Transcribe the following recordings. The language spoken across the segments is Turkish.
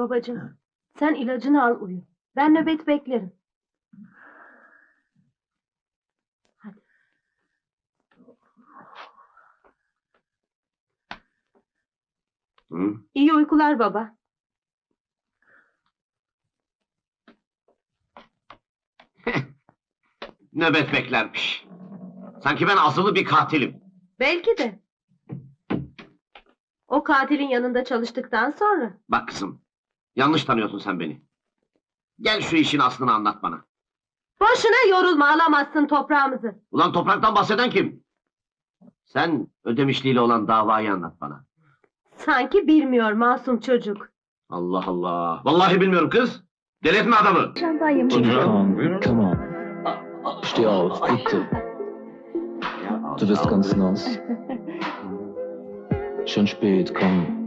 Babacığım, sen ilacını al uyu. Ben nöbet beklerim. Hadi. Hı? İyi uykular baba. Nöbet beklermiş. Sanki ben azılı bir katilim. Belki de. O katilin yanında çalıştıktan sonra. Bak kızım, yanlış tanıyorsun sen beni. Gel şu işin aslını anlat bana. Boşuna yorulma alamazsın toprağımızı. Ulan topraktan bahseden kim? Sen ödemişliğiyle olan davayı anlat bana. Sanki bilmiyor masum çocuk. Allah Allah. Vallahi bilmiyorum kız. Delirtme adamı. Şambayım. Come, come on. Steh auf, bitte. Du bist ganz nass. Schon spät, komm.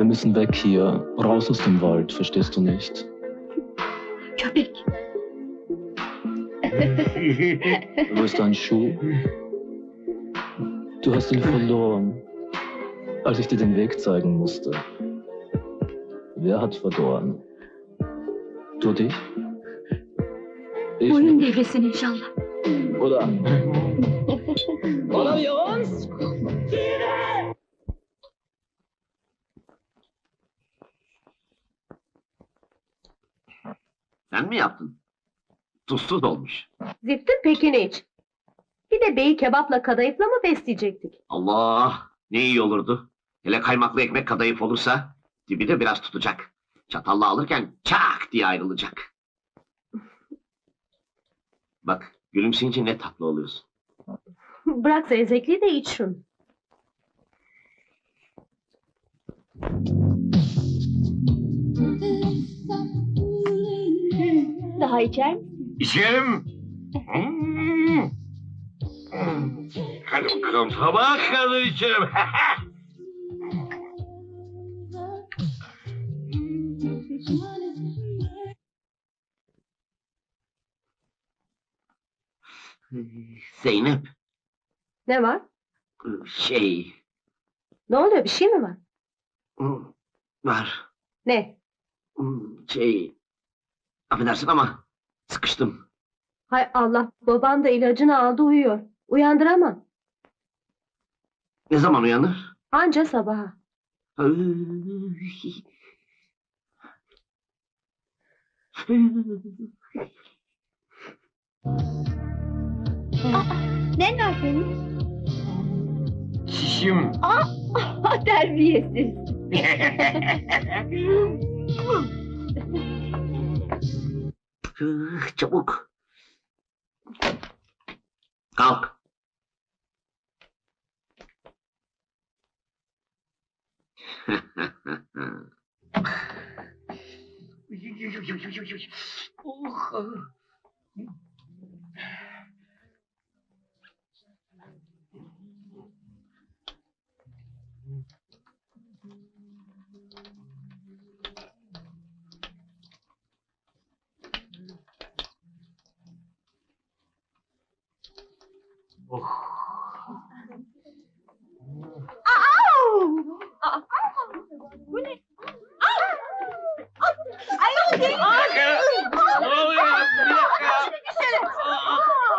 Wir müssen weg hier, raus aus dem Wald, verstehst du nicht? Köpek. Wo ist dein Schuh? Du hast ihn verloren, als ich dir den Weg zeigen musste. Wer hat verloren? Du dich? Ich Boyun nicht. devresin inşallah. Oder? Oder wir uns? Sen mi yaptın? Tuzsuz olmuş. Ziftin pekini iç. Bir de beyi kebapla kadayıfla mı besleyecektik? Allah! Ne iyi olurdu. Hele kaymaklı ekmek kadayıf olursa dibi de biraz tutacak. Çatalla alırken çak diye ayrılacak. Bak gülümseyince ne tatlı oluyorsun. Bırak zevzekliği de iç şunu. Daha içer misin? İçerim. Hmm. Hadi bakalım sabah kadar içerim. Zeynep, Ne var? şey... Ne oluyor bir şey mi var? hmm, Var, Ne? hmm, şey... Affedersin ama sıkıştım. Hay Allah baban da ilacını aldı uyuyor. Uyandıramam. Ne zaman uyanır? Anca sabaha. Ne var senin? Şişim. Ah, terbiyesiz. Çabuk. Kalk. oh. Bu ne? Ayol değil. Ne oluyor? Bir dakika.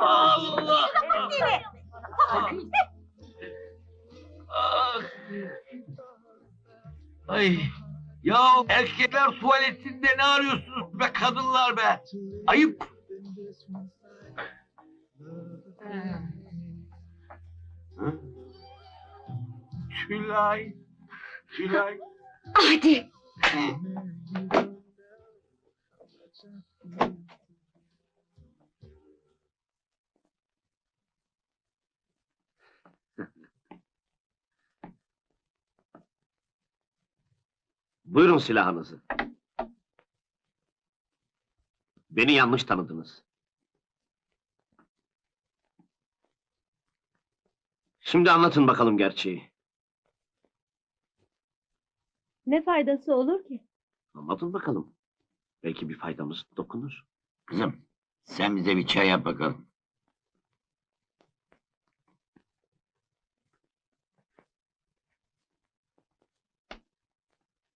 Allah. Ah. Ay. Ya erkekler tuvaletinde ne arıyorsunuz be kadınlar be? Ayıp. Tülay. Tülay. Hadi. Buyurun silahınızı. Beni yanlış tanıdınız. Şimdi anlatın bakalım gerçeği. Ne faydası olur ki? Anlatın bakalım. Belki bir faydamız dokunur. Kızım sen bize bir çay yap bakalım.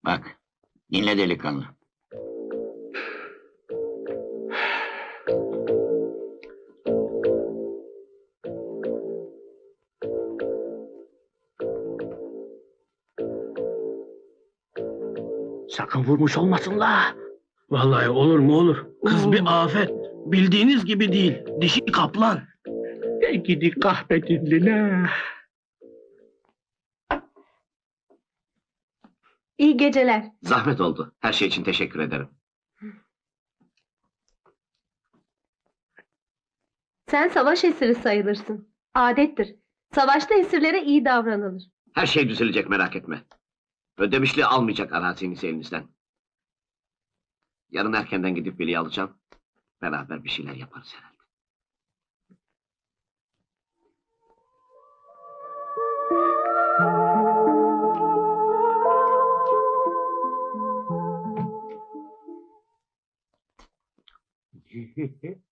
Bak, dinle delikanlı. Sakın vurmuş olmasın la. Vallahi olur mu olur. Kız bir afet. Bildiğiniz gibi değil. Dişi kaplan. Gidi kahpetinli la. İyi geceler. Zahmet oldu. Her şey için teşekkür ederim. Sen savaş esiri sayılırsın. Adettir. Savaşta esirlere iyi davranılır. Her şey düzelecek merak etme. Ödemişli almayacak arazinizi elinizden. Yarın erkenden gidip Veli'yi alacağım. Beraber bir şeyler yaparız herhalde.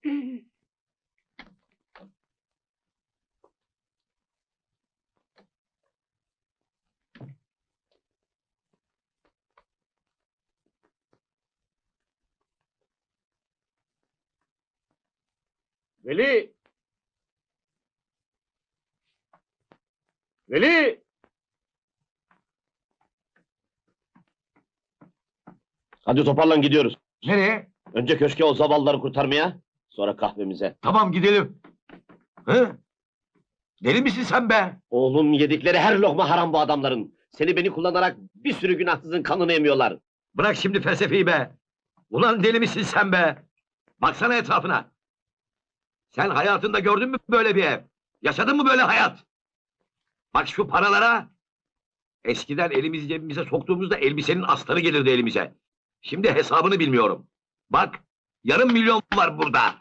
Veli. Veli. Hadi toparlan gidiyoruz. Nereye? Önce köşke o zavallıları kurtarmaya, sonra kahvemize. Tamam gidelim. Hı? Deli misin sen be? Oğlum yedikleri her lokma haram bu adamların. Seni beni kullanarak bir sürü günahsızın kanını emiyorlar. Bırak şimdi felsefeyi be. Ulan deli misin sen be? Baksana etrafına. Sen hayatında gördün mü böyle bir ev? Yaşadın mı böyle hayat? Bak şu paralara. Eskiden elimizi cebimize soktuğumuzda elbisenin astarı gelirdi elimize. Şimdi hesabını bilmiyorum. Bak yarım milyon var burada.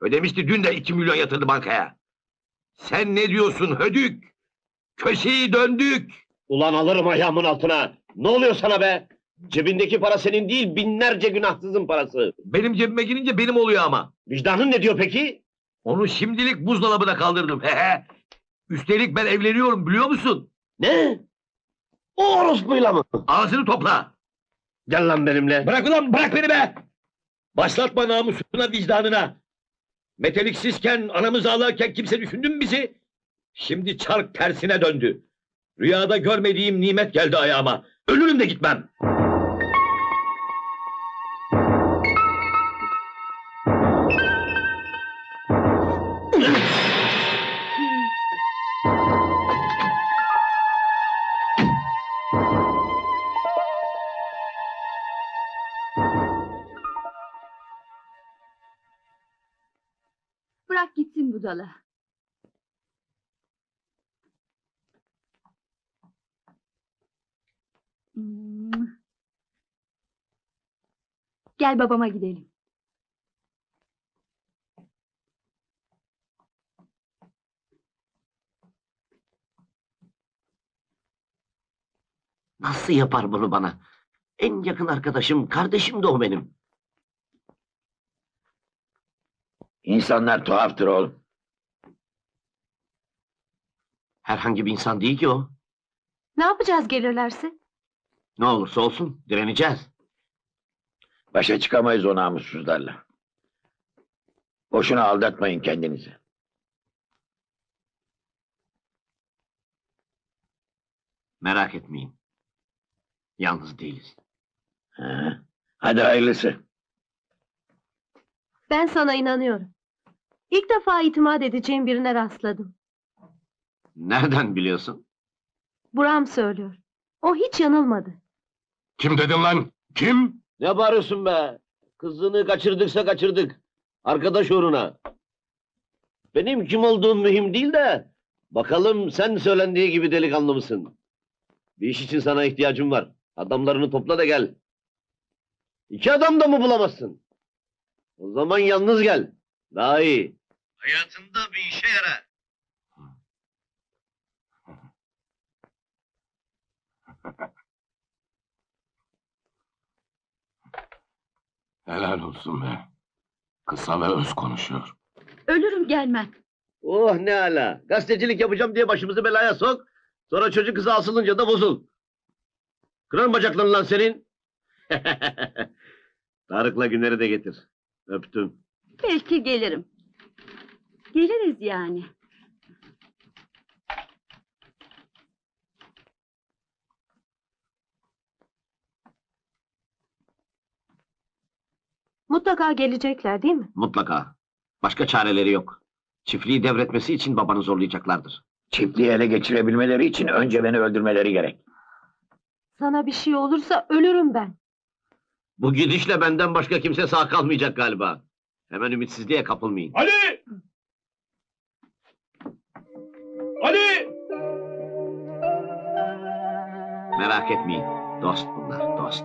Ödemişti dün de iki milyon yatırdı bankaya. Sen ne diyorsun hödük? Köşeyi döndük. Ulan alırım ayağımın altına. Ne oluyor sana be? Cebindeki para senin değil, binlerce günahsızın parası. Benim cebime girince benim oluyor ama. Vicdanın ne diyor peki? Onu şimdilik buzdolabına kaldırdım. Üstelik ben evleniyorum biliyor musun? Ne? O orospuyla mı? Ağzını topla. Gel lan benimle. Bırak ulan bırak beni be. Başlatma namusuna vicdanına. Meteliksizken anamızı ağlarken kimse düşündü mü bizi? Şimdi çark tersine döndü. Rüyada görmediğim nimet geldi ayağıma. Ölürüm de gitmem. Budala. Hmm. Gel babama gidelim. Nasıl yapar bunu bana? En yakın arkadaşım, kardeşim de o benim. İnsanlar tuhaftır oğlum. Herhangi bir insan değil ki o. Ne yapacağız gelirlerse? Ne olursa olsun direneceğiz. Başa çıkamayız o namussuzlarla. Boşuna aldatmayın kendinizi. Merak etmeyin. Yalnız değiliz. Ha? Hadi hayırlısı. Ben sana inanıyorum. İlk defa itimat edeceğim birine rastladım. Nereden biliyorsun? Buram söylüyor. O hiç yanılmadı. Kim dedin lan? Kim? Ne bağırıyorsun be? Kızını kaçırdıksa kaçırdık. Arkadaş uğruna. Benim kim olduğum mühim değil de... Bakalım sen söylendiği gibi delikanlı mısın? Bir iş için sana ihtiyacım var. Adamlarını topla da gel. İki adam da mı bulamazsın? O zaman yalnız gel. Daha iyi. Hayatında bir işe yara. Helal olsun be. Kısa ve öz konuşuyor. Ölürüm gelmem. Oh ne ala. Gazetecilik yapacağım diye başımızı belaya sok. Sonra çocuk kızı asılınca da bozul. Kıran bacakların lan senin. Tarık'la Güner'i de getir. Öptüm. Belki gelirim. Geliriz yani. Mutlaka gelecekler değil mi? Mutlaka. Başka çareleri yok. Çiftliği devretmesi için babanı zorlayacaklardır. Çiftliği ele geçirebilmeleri için önce beni öldürmeleri gerek. Sana bir şey olursa ölürüm ben. Bu gidişle benden başka kimse sağ kalmayacak galiba. Hemen ümitsizliğe kapılmayın. Ali! Ali! Merak etmeyin. Dost bunlar, dost.